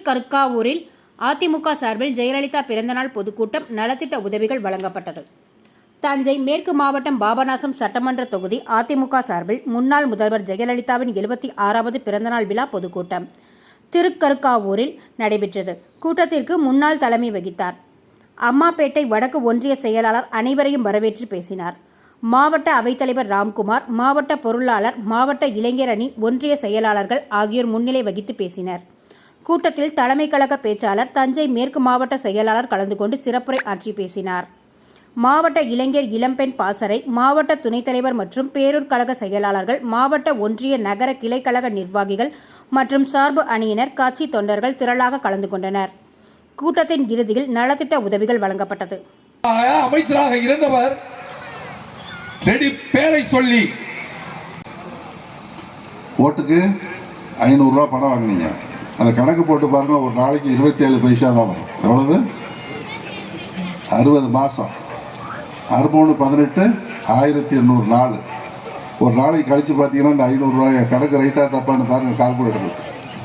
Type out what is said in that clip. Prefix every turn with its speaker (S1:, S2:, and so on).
S1: திருக்கருக்காவூரில் அதிமுக சார்பில் ஜெயலலிதா பிறந்தநாள் பொதுக்கூட்டம் நலத்திட்ட உதவிகள் வழங்கப்பட்டது. தஞ்சை மேற்கு மாவட்டம் பாபநாசம் சட்டமன்ற தொகுதி அதிமுக சார்பில் முன்னாள் முதல்வர் ஜெயலலிதாவின் எழுபத்தி ஆறாவது பிறந்தநாள் விழா பொதுக்கூட்டம் திருக்கருக்காவூரில் நடைபெற்றது. கூட்டத்திற்கு முன்னாள் தலைமை வகித்தார். அம்மாப்பேட்டை வடக்கு ஒன்றிய செயலாளர் அனைவரையும் வரவேற்று பேசினார். மாவட்ட அவைத்தலைவர் ராம்குமார் மாவட்ட பொருளாளர் மாவட்ட இளைஞர் அணி ஒன்றிய செயலாளர்கள் ஆகியோர் முன்னிலை வகித்து பேசினர். கூட்டத்தில் தலைமை கழக பேச்சாளர் தஞ்சை மேற்கு மாவட்ட செயலாளர் கலந்து கொண்டு சிறப்புரை ஆற்றி பேசினார். மாவட்ட இளைஞர் இளம்பெண் பாசறை மாவட்ட துணைத் தலைவர் மற்றும் பேரூர் கழக செயலாளர்கள் மாவட்ட ஒன்றிய நகர கிளைக்கழக நிர்வாகிகள் மற்றும் சார்பு அணியினர் கட்சி தொண்டர்கள் திரளாக கலந்து கொண்டனர். கூட்டத்தின் இறுதியில் நலத்திட்ட உதவிகள் வழங்கப்பட்டது.
S2: அமைச்சராக இருந்தவர் ரெடி பேரை சொல்லி.
S3: ஓட்டுக்கு ஐநூறுரூவா பணம் வாங்குனீங்க. அந்த கணக்கு போட்டு பாருங்க ஒரு நாளைக்கு இருபத்தி ஏழு பைசா தான் வரும். எவ்வளவு? அறுபது மாதம் அறுபூணு பதினெட்டு ஆயிரத்தி எண்ணூறு நாலு. ஒரு நாளைக்கு கழித்து பார்த்தீங்கன்னா இந்த ஐநூறுரூவாய் கணக்கு ரைட்டாக தப்பான்னு பாருங்கள் கால்குலேட்டர்